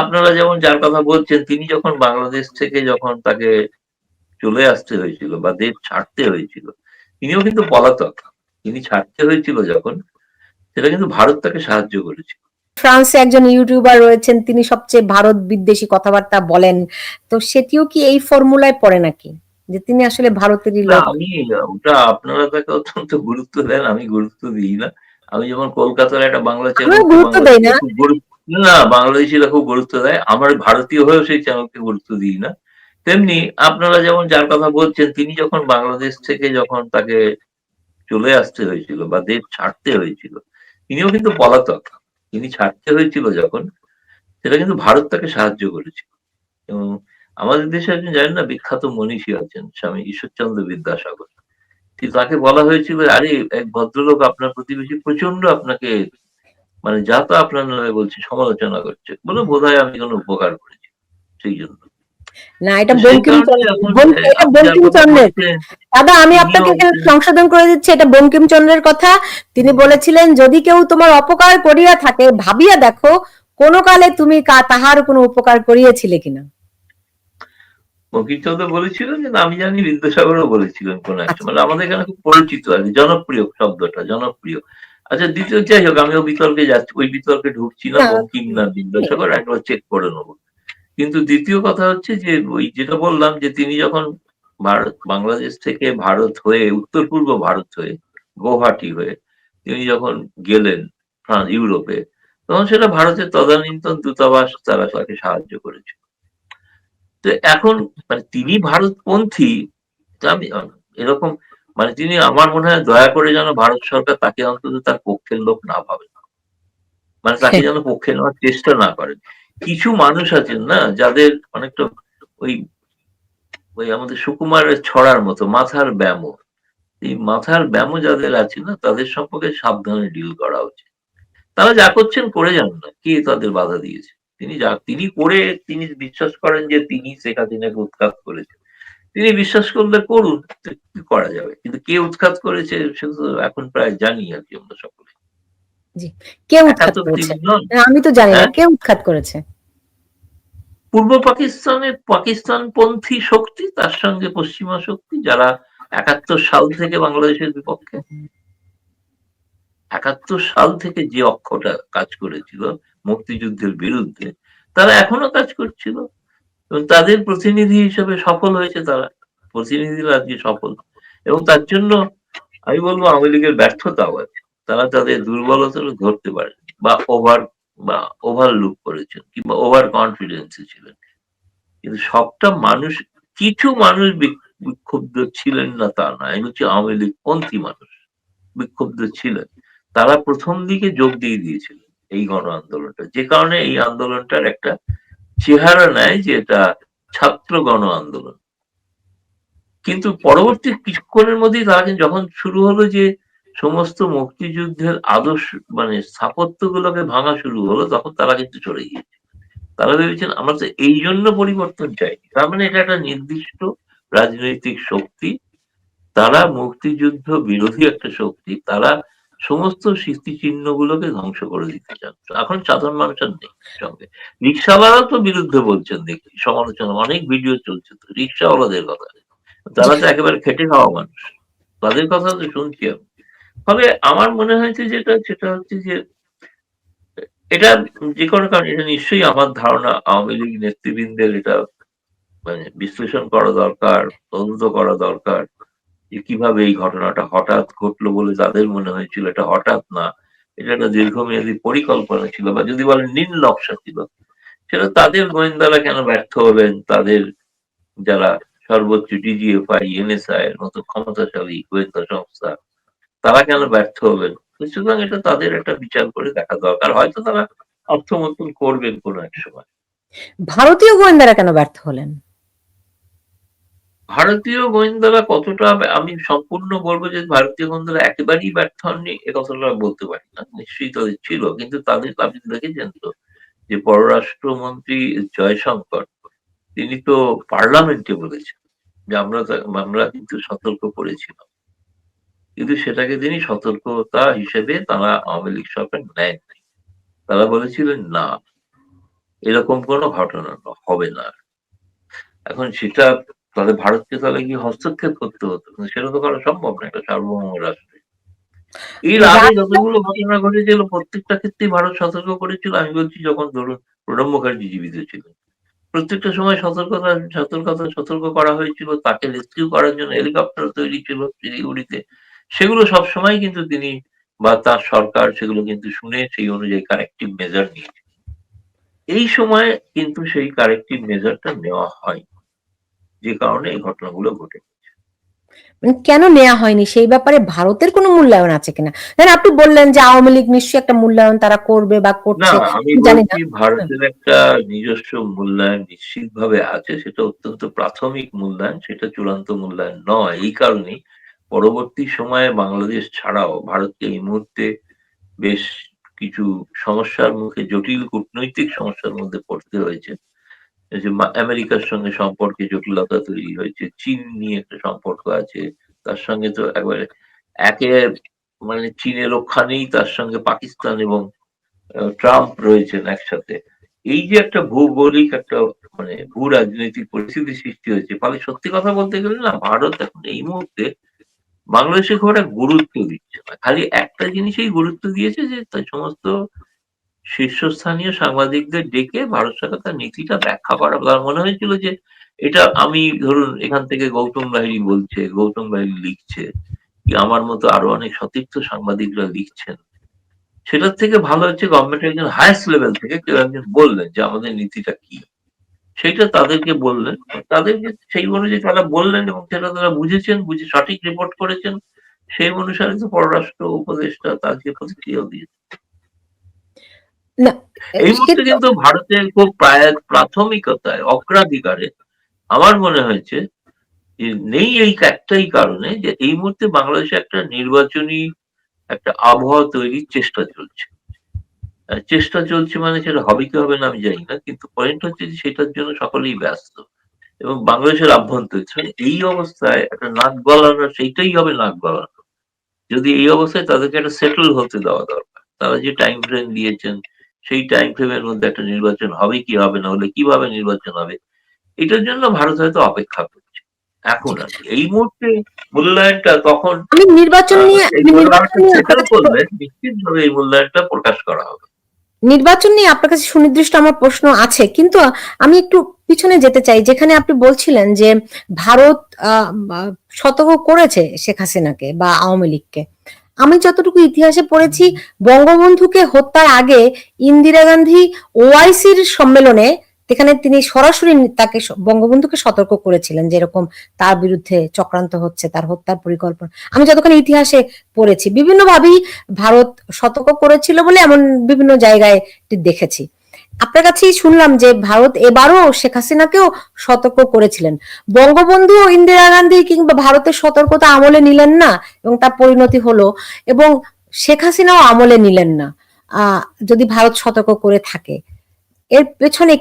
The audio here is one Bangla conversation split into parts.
আপনারা যেমন যার কথা বলছেন তিনি যখন বাংলাদেশ থেকে যখন তাকে চলে আসতে হয়েছিল বা দেশ ছাড়তে হয়েছিল তিনিও কিন্তু পলাতক। তিনি ছাড়তে হয়েছিল যখন সেটা কিন্তু ভারত তাকে সাহায্য করেছিল। ফ্রান্সে একজন ইউটিউবার রয়েছেন তিনি সবচেয়ে ভারত বিদ্বেষী কথাবার্তা বলেন। তো সেটিও কি এই ফর্মুলায় পড়ে নাকি? যে তিনি আসলে ভারতেরই লোক? আমি ওটা আপনারা তাকে অত্যন্ত গুরুত্ব দেন আমি গুরুত্ব দিই না। আমি যেমন কলকাতার একটা বাংলা চ্যানেল গুরুত্ব দেই না। না বাংলাদেশিরা খুব গুরুত্ব দেয়। আমার ভারতীয় হয়েও সেই চ্যানেলকে গুরুত্ব দিই না। তেমনি আপনারা যেমন যার কথা বলছেন, তিনি যখন বাংলাদেশ থেকে যখন তাকে চলে আসতে হয়েছিল বা দেশ ছাড়তে হয়েছিল, তিনিও কিন্তু পলাতক। তিনি ছাড়তে হয়েছিল যখন, সেটা কিন্তু ভারত তাকে সাহায্য করেছিল। এবং আমাদের দেশে একজন, জানেন না, বিখ্যাত মনীষী আছেন, স্বামী ঈশ্বরচন্দ্র বিদ্যাসাগর। তাকে বলা হয়েছিল, আরে, এক ভদ্রলোক আপনার প্রতিবেশী প্রচণ্ড আপনাকে মানে যা তা আপনার নামে বলছে সমালোচনা করছে। বলে বোধ আমি কোনো উপকার করেছি সেই জন্য। না এটা বঙ্কিমচন্দ্রের দাদা আমি আপনাকে সংশোধন করে দিচ্ছি এটা বঙ্কিমচন্দ্রের কথা। তিনি বলেছিলেন যদি কেউ তোমার অপকার করিয়া থাকে ভাবিয়া দেখো কোন কালে তুমি তাহার কোনো উপকার করিয়েছিলে কিনা? বঙ্কিমচন্দ্র বলেছিলেন যে আমি জানি বিদ্যাসাগরও বলেছিলেন কোন একটা। আচ্ছা। মানে আমাদের এখানে খুব পরিচিত আর জনপ্রিয় শব্দটা জনপ্রিয়। আচ্ছা দ্বিতীয় যাই হোক আমিও বিতর্কে যাচ্ছি। ওই বিতর্কে ঢুকছি না। বঙ্কিম না বিদ্যাসাগর একবার চেক করে নেব। কিন্তু দ্বিতীয় কথা হচ্ছে যে ওই যেটা বললাম যে তিনি যখন ভারত বাংলাদেশ থেকে ভারত হয়ে উত্তর পূর্ব ভারত হয়ে গৌহাটি হয়ে তিনি যখন গেলেন ফ্রান্স ইউরোপে তখন সেটা ভারতের তদানীন্তন দূতাবাস তারা তাকে সাহায্য করেছে। তো এখন মানে তিনি ভারতপন্থী আমি এরকম মানে তিনি আমার মনে হয় দয়া করে যেন ভারত সরকার তাকে অন্তত তার পক্ষের লোক না ভাবে। না মানে তাকে যেন পক্ষে নেওয়ার চেষ্টা না করেন কিছু মানুষ আছেন না যাদের অনেকটা ওই ওই আমাদের সুকুমারের ছড়ার মতো মাথার ব্যামো। এই মাথার ব্যামো যাদের আছে না তাদের সম্পর্কে সাবধানে ডিল করা উচিত। তারা যা করছেন করে যান না কে তাদের বাধা দিয়েছে? তিনি যা তিনি করে তিনি বিশ্বাস করেন যে তিনি শেখ হাসিনাকে উৎখাত করেছেন। তিনি বিশ্বাস করলে করুন কি করা যাবে। কিন্তু কে উৎখাত করেছে সেটা তো এখন প্রায় জানি আর কি আমরা সকলে কে উৎখাত করেছে? আমি তো জানি না হ্যাঁ? কে উৎখাত করেছে? পূর্ব পাকিস্তানের পাকিস্তানপন্থী শক্তি তার সঙ্গে পশ্চিমা শক্তি যারা একাত্তর সাল থেকে বাংলাদেশের বিপক্ষে। একাত্তর সাল থেকে যে অক্ষটা কাজ করেছিল মুক্তিযুদ্ধের বিরুদ্ধে তারা এখনও কাজ করছিল। এবং তাদের প্রতিনিধি হিসেবে সফল হয়েছে তারা। প্রতিনিধিরা আজকে সফল। এবং তার জন্য আমি বলব, আওয়ামী লীগের ব্যর্থতাও আছে তারা তাদের দুর্বলতা ধরতে পারে বা ওভার বা ওভারলুক করেছেন কিংবা ওভার কনফিডেন্সে ছিলেন। কিন্তু সবটা মানুষ, কিছু মানুষ বিক- বিক্ষুব্ধ ছিলেন না তা না আমি হচ্ছে আওয়ামী লীগ পন্থী মানুষ বিক্ষুব্ধ ছিলেন। তারা প্রথম দিকে যোগ দিয়ে দিয়েছিলেন এই গণ আন্দোলনটা যে কারণে এই আন্দোলনটার একটা চেহারা নেয় যে এটা ছাত্র গণ আন্দোলন। কিন্তু পরবর্তী কিছুক্ষণের মধ্যেই তারা যখন শুরু হলো যে সমস্ত মুক্তিযুদ্ধের আদর্শ মানে স্থাপত্য গুলোকে ভাঙা শুরু হলো, তখন তারা কিন্তু চলে গিয়েছে। তারা ভেবেছেন, আমরা তো এই জন্য পরিবর্তন চাই তার মানে এটা একটা নির্দিষ্ট রাজনৈতিক শক্তি। তারা মুক্তিযুদ্ধ বিরোধী একটা শক্তি। তারা সমস্ত স্মৃতিচিহ্ন গুলোকে ধ্বংস করে দিতে চান এখন সাধারণ মানুষের নেই সঙ্গে। রিক্সাওয়ালাও তো বিরুদ্ধে বলছেন দেখি, সমালোচনা। অনেক ভিডিও চলছে তো, রিক্সাওয়ালাদের কথা। তারা তো একেবারে খেটে খাওয়া মানুষ। তাদের কথা তো শুনছি আমি। ফলে আমার মনে হয়েছে যেটা, সেটা হচ্ছে যে, এটা যে কোনো কারণ, এটা নিশ্চয়ই আমার ধারণা আওয়ামী লীগ নেতৃবৃন্দের এটা মানে বিশ্লেষণ করা দরকার, তদন্ত করা দরকার। যে কীভাবে এই ঘটনাটা হঠাৎ ঘটলো বলে তাদের মনে হয়েছিল এটা হঠাৎ না, এটা একটা দীর্ঘমেয়াদী পরিকল্পনা ছিল বা যদি বলেন নীল নকশা ছিল, সেটা তাদের গোয়েন্দারা কেন ব্যর্থ হবেন? তাদের যারা সর্বোচ্চ ডিজিএফআই এনএসআই এর মতো ক্ষমতাশালী গোয়েন্দা সংস্থা, তারা কেন ব্যর্থ হবেন? সুতরাং এটা তাদের একটা বিচার করে দেখা দরকার। হয়তো তারা অর্থমন্ত্রণ করবেন কোনো এক সময়। ভারতীয় গোয়েন্দারা কেন ব্যর্থ হলেন? ভারতীয় গোয়েন্দারা কতটা আমি সম্পূর্ণ বলব যে ভারতীয় গোয়েন্দারা একেবারেই ব্যর্থ হননি, এ কথাটা বলতে পারি না, নিশ্চয়ই তাদের ছিল, কিন্তু তাদের আপনি দেখেছেন তো যে পররাষ্ট্রমন্ত্রী জয়শঙ্কর, তিনি তো পার্লামেন্টে বলেছেন যে আমরা আমরা কিন্তু সতর্ক করেছিলাম। কিন্তু সেটাকে তিনি সতর্কতা হিসেবে তারা আওয়ামী লীগ সরকার নেয় তারা বলেছিলেন, না, এরকম কোনো ঘটনা হবে না। এখন সেটা তাহলে ভারতকে তাহলে কি হস্তক্ষেপ করতে হতো? কিন্তু সেটা তো করা সম্ভব না একটা সার্বভৌম রাষ্ট্রে। এর আগে যতগুলো ঘটনা ঘটেছিল প্রত্যেকটা ক্ষেত্রেই ভারত সতর্ক করেছিল। আমি বলছি যখন ধরুন প্রণব মুখার্জি জীবিত ছিলেন প্রত্যেকটা সময় সতর্কতা সতর্কতা সতর্ক করা হয়েছিল তাকে রেস্কিউ করার জন্য হেলিকপ্টার তৈরি ছিল শিলিগুড়িতে। সেগুলো সব সময় কিন্তু তিনি বা তার সরকার সেগুলো কিন্তু শুনে সেই অনুযায়ী কারেক্টিভ মেজার নিয়েছে। এই সময় কিন্তু সেই কারেক্টিভ মেজারটা নেওয়া হয় যে কারণে এই ঘটনাগুলো ঘটে। মানে কেন নেওয়া হয়নি? সেই ব্যাপারে ভারতের কোনো মূল্যায়ন আছে কিনা? দেন আপনি বললেন যে আওয়ামী লীগ নিশ্চয়ই একটা মূল্যায়ন তারা করবে বা করছে। জানি না। ভারতের একটা নিজস্ব মূল্যায়ন নিশ্চিতভাবে আছে সেটা অত্যন্ত প্রাথমিক মূল্যায়ন সেটা চূড়ান্ত মূল্যায়ন নয়। এই কারণেই পরবর্তী সময়ে বাংলাদেশ ছাড়াও ভারতকে এই মুহূর্তে বেশ কিছু সমস্যার মুখে জটিল কূটনৈতিক সমস্যার মধ্যে পড়তে হয়েছে। যে আমেরিকার সঙ্গে সম্পর্কে জটিলতা তৈরি হয়েছে, চীন নিয়ে একটা সম্পর্ক আছে, তার সঙ্গে তো একবারে একে মানে চীনের রক্ষা নেই, তার সঙ্গে পাকিস্তান এবং ট্রাম্প রয়েছেন একসাথে। এই যে একটা ভৌগোলিক একটা মানে ভূ রাজনৈতিক পরিস্থিতি সৃষ্টি হয়েছে ফলে সত্যি কথা বলতে গেলে না, ভারত এখন এই মুহূর্তে বাংলাদেশে খুব একটা গুরুত্ব দিচ্ছে না। খালি একটা জিনিসেই গুরুত্ব দিয়েছে যে তার সমস্ত শীর্ষস্থানীয় সাংবাদিকদের ডেকে ভারত সরকার তার নীতিটা ব্যাখ্যা করা। তার মনে হয়েছিল যে এটা আমি ধরুন এখান থেকে গৌতম বাহিনী বলছে, গৌতম বাহিনী লিখছে, কি আমার মতো আরও অনেক সতীর্থ সাংবাদিকরা লিখছেন। সেটার থেকে ভালো হচ্ছে গভর্নমেন্টের একজন হায়েস্ট লেভেল থেকে কেউ একজন বললেন যে আমাদের নীতিটা কি। সেইটা তাদেরকে বললেন। তাদেরকে সেই অনুযায়ী তারা বললেন এবং সেটা তারা বুঝেছেন, বুঝে সঠিক রিপোর্ট করেছেন। সেই অনুসারে তো পররাষ্ট্র উপদেষ্টা তাকে প্রতিক্রিয়া দিয়েছে। এই মুহূর্তে কিন্তু- ভারতের খুব প্রায় প্রাথমিকতায় অগ্রাধিকারে আমার মনে হয়েছে যে নেই এই একটাই কারণে যে এই মুহূর্তে বাংলাদেশে একটা নির্বাচনী একটা আবহাওয়া তৈরির চেষ্টা চলছে। চেষ্টা চলছে মানে সেটা হবে কি হবে না আমি জানি না কিন্তু পয়েন্ট হচ্ছে যে সেটার জন্য সকলেই ব্যস্ত। এবং বাংলাদেশের আভ্যন্তরীণ এই অবস্থায় একটা নাক গলানো সেইটাই হবে নাক গলানো। যদি এই অবস্থায় তাদেরকে একটা সেটেল হতে দেওয়া দরকার তারা যে টাইম ফ্রেম দিয়েছেন সেই টাইম ফ্রেমের মধ্যে একটা নির্বাচন হবে কি হবে না হলে কীভাবে নির্বাচন হবে এটার জন্য ভারত হয়তো অপেক্ষা করছে। এখন আর এই মুহূর্তে মূল্যায়নটা তখন নির্বাচন নিয়ে নিশ্চিতভাবে এই মূল্যায়নটা প্রকাশ করা হবে। নির্বাচন নিয়ে আপনার কাছে সুনির্দিষ্ট আমার প্রশ্ন আছে কিন্তু আমি একটু পিছনে যেতে চাই। যেখানে আপনি বলছিলেন যে ভারত সতর্ক করেছে শেখ হাসিনাকে বা আওয়ামী লীগকে। আমি যতটুকু ইতিহাসে পড়েছি, বঙ্গবন্ধুকে হত্যার আগে ইন্দিরা গান্ধী ওআইসির সম্মেলনে এখানে তিনি সরাসরি তাকে বঙ্গবন্ধুকে সতর্ক করেছিলেন যে এরকম তার বিরুদ্ধে চক্রান্ত হচ্ছে, তার হত্যার পরিকল্পনা। আমি যতক্ষণ ইতিহাসে পড়েছি, বিভিন্নভাবেই ভারত সতর্ক করেছিল বলে এমন বিভিন্ন জায়গায় দেখেছি। আপনার কাছেই শুনলাম যে ভারত এবারও শেখ হাসিনাকেও সতর্ক করেছিলেন। বঙ্গবন্ধু ও ইন্দিরা গান্ধী কিংবা ভারতের সতর্কতা আমলে নিলেন না এবং তার পরিণতি হলো এবং শেখ হাসিনাও আমলে নিলেন না যদি ভারত সতর্ক করে থাকে। এর পেছনে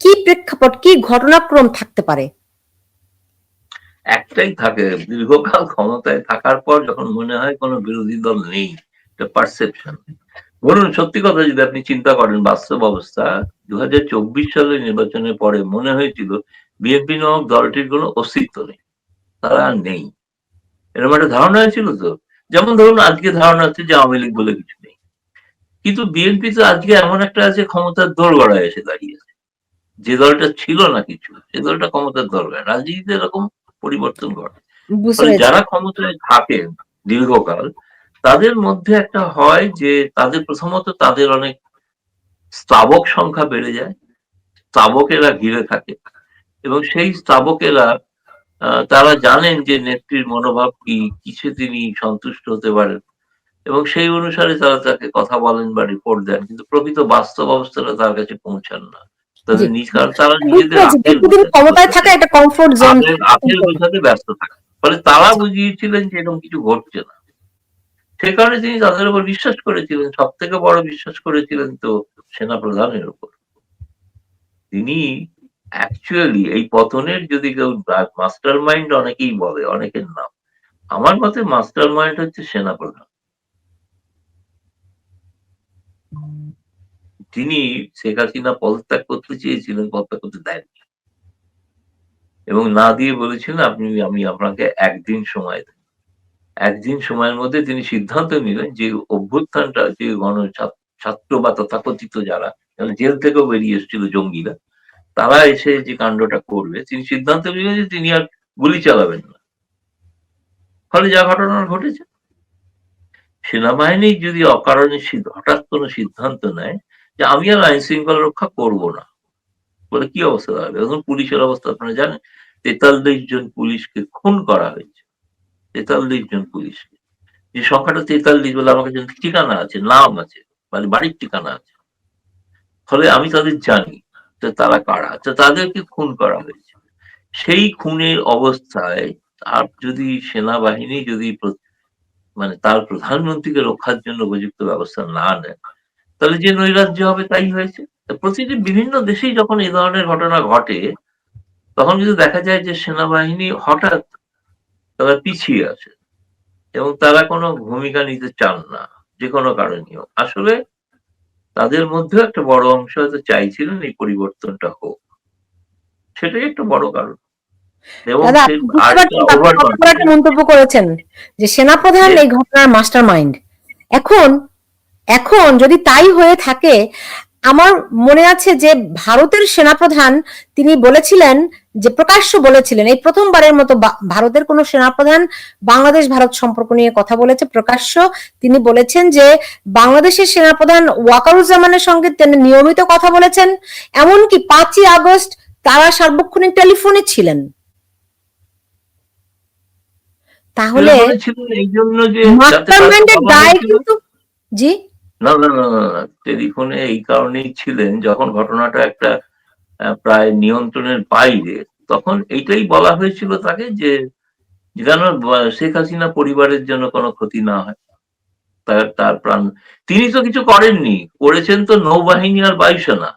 কি প্রেক্ষাপট, কি ঘটনাক্রম থাকতে পারে? একটাই থাকে, দীর্ঘকাল ক্ষমতায় থাকার পর যখন মনে হয় কোনো বিরোধী দল নেই পারসেপশন ধরুন সত্যি কথা যদি আপনি চিন্তা করেন বাস্তব অবস্থা দু সালের নির্বাচনের পরে মনে হয়েছিল বিএনপি নামক দলটির কোনো অস্তিত্ব নেই তারা নেই। এরকম একটা ধারণা হয়েছিল তো? যেমন ধরুন আজকে ধারণা হচ্ছে যে আওয়ামী লীগ বলে কিছু নেই। কিন্তু বিএনপি তো আজকে এমন একটা আছে ক্ষমতার দোর গড়ায় এসে দাঁড়িয়েছে যে দলটা ছিল না কিছু সে দলটা ক্ষমতার দরকার রাজনীতিতে এরকম পরিবর্তন ঘটে। যারা ক্ষমতায় থাকেন দীর্ঘকাল তাদের মধ্যে একটা হয় যে তাদের প্রথমত তাদের অনেক স্তাবক সংখ্যা বেড়ে যায় স্তাবকেরা ঘিরে থাকে এবং সেই স্তাবকেরা তারা জানেন যে নেত্রীর মনোভাব কি কিসে তিনি সন্তুষ্ট হতে পারেন এবং সেই অনুসারে তারা তাকে কথা বলেন বা রিপোর্ট দেন কিন্তু প্রকৃত বাস্তব অবস্থাটা তার কাছে পৌঁছান না। তাদের নিজ কারণ তারা নিজেদের ক্ষমতায় থাকা একটা কমফোর্ট জোন বোঝাতে ব্যস্ত থাকে। ফলে তারা বুঝিয়েছিলেন যে এরকম কিছু ঘটছে না। সে কারণে তিনি তাদের উপর বিশ্বাস করেছিলেন, সব থেকে বড় বিশ্বাস করেছিলেন তো সেনা প্রধানের উপর। তিনি অ্যাকচুয়ালি এই পতনের যদি কেউ মাস্টার মাইন্ড অনেকেই বলে, অনেকের নাম। আমার মতে মাস্টার মাইন্ড হচ্ছে সেনা প্রধান তিনি শেখ হাসিনা পদত্যাগ করতে চেয়েছিলেন, পদত্যাগ করতে দেননি। এবং না দিয়ে বলেছিলেন, আপনি, আমি আপনাকে একদিন সময় দেব। একদিন সময়ের মধ্যে তিনি সিদ্ধান্ত নিলেন যে অভ্যুত্থানটা, যে গণ ছাত্র- বা তথাকথিত যারা জেল থেকেও বেরিয়ে এসেছিল জঙ্গিরা, তারা এসে যে কাণ্ডটা করবে, তিনি সিদ্ধান্ত নিলেন যে তিনি আর গুলি চালাবেন না। ফলে যা ঘটনা ঘটেছে, সেনাবাহিনী যদি অকারণে হঠাৎ কোনো সিদ্ধান্ত নেয় যে আমি আর আইন শৃঙ্খলা রক্ষা করব না, বলে কি অবস্থা দাঁড়াবে? এখন পুলিশের অবস্থা আপনারা জানেন, তেতাল্লিশ জন পুলিশকে খুন করা হয়েছে। তেতাল্লিশ জন পুলিশ। যে সংখ্যাটা তেতাল্লিশ বলে আমার কাছে ঠিকানা আছে, নাম আছে মানে বাড়ির ঠিকানা আছে। ফলে আমি তাদের জানি যে তারা কারা। তো তাদেরকে খুন করা হয়েছে। সেই খুনের অবস্থায় আর যদি সেনাবাহিনী যদি মানে তার প্রধানমন্ত্রীকে রক্ষার জন্য উপযুক্ত ব্যবস্থা না নেয়, তাহলে যে নৈরাজ্য হবে তাই হয়েছে। প্রতিটি বিভিন্ন দেশেই যখন এই ধরনের ঘটনা ঘটে, তখন যদি দেখা যায় যে সেনাবাহিনী হঠাৎ তারা পিছিয়ে আছে। এবং তারা কোনো ভূমিকা নিতে চান না যে কোনো কারণেই হোক। আসলে তাদের মধ্যেও একটা বড় অংশ হয়তো চাইছিলেন এই পরিবর্তনটা হোক। সেটাই একটা বড় কারণ। মন্তব্য করেছেন যে সেনাপ্রধান এই ঘটনার মাস্টার মাইন্ড এখন এখন যদি তাই হয়ে থাকে আমার মনে আছে যে ভারতের সেনাপ্রধান তিনি বলেছিলেন যে প্রকাশ্য বলেছিলেন এই প্রথমবারের মতো ভারতের কোন সেনাপ্রধান বাংলাদেশ ভারত সম্পর্ক নিয়ে কথা বলেছে। প্রকাশ্য তিনি বলেছেন যে বাংলাদেশের সেনাপ্রধান ওয়াকারুজ্জামানের সঙ্গে তিনি নিয়মিত কথা বলেছেন এমনকি পাঁচই আগস্ট তারা সার্বক্ষণিক টেলিফোনে ছিলেন। তাহলে দায় কিন্তু জি? না না না না টেলিফোনে এই কারণেই ছিলেন যখন ঘটনাটা একটা প্রায় নিয়ন্ত্রণের বাইরে, তখন এইটাই বলা হয়েছিল তাকে যে যেন শেখ হাসিনা পরিবারের জন্য কোনো ক্ষতি না হয়। তার তার প্রাণ, তিনি তো কিছু করেননি, করেছেন তো নৌবাহিনী আর বায়ুসেনা।